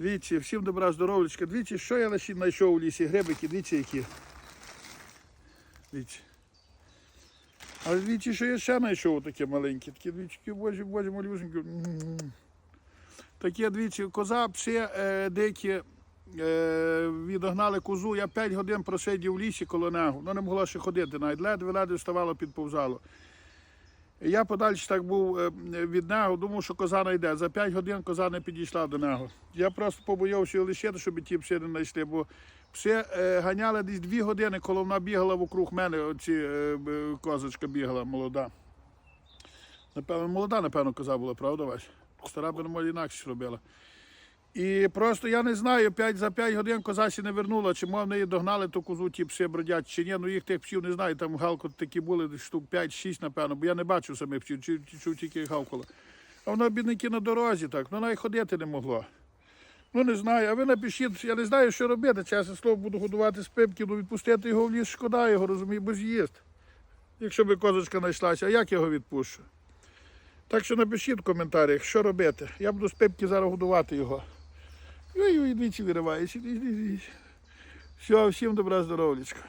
Двічі, всім добра здоров'ячка. Двічі, що я лише знайшов у лісі? Грибики, двічі які. Двічі. Але двічі, що я ще знайшов таке маленьке. Такі двічки, боже, боже, малюсенькі. Такі двічі. Коза, пси е, дикі. Е, відогнали козу, я 5 годин просидів в лісі коло нього. Вона не могла ще ходити навіть. Ледве-ледве вставало, підповзало. Я подальше так був е, від нього, думав, що коза не йде. За 5 годин коза не підійшла до нього. Я просто його лишити, щоб ті пси не знайшли, бо пси е, ганяли десь 2 години, коли вона бігала вокруг мене, оці е, козочка бігала молода. Напевно, молода, напевно, коза була, правда, Вась? Стара би інакше робила. І просто я не знаю, 5, за 5 годин коза не вернула, чи мов неї догнали ту козу, ті пси бродять, чи ні. Ну їх тих псів не знаю, там галко такі були, штук 5-6, напевно, бо я не бачив самих псів, чув тільки гавкало. А вона, бідники, на дорозі так, ну й ходити не могла. Ну не знаю, а ви напишіть, я не знаю, що робити. Чесне слово, буду годувати з пипки, ну відпустити його в ліс, шкода його, розумію, бо з'їсть. Якщо би козочка знайшлася, а як його відпущу? Так що напишіть в коментарях, що робити. Я буду з пипки зараз годувати його. Ой-ой, двічі вириваєш. Все, всім добра здоров'ячка.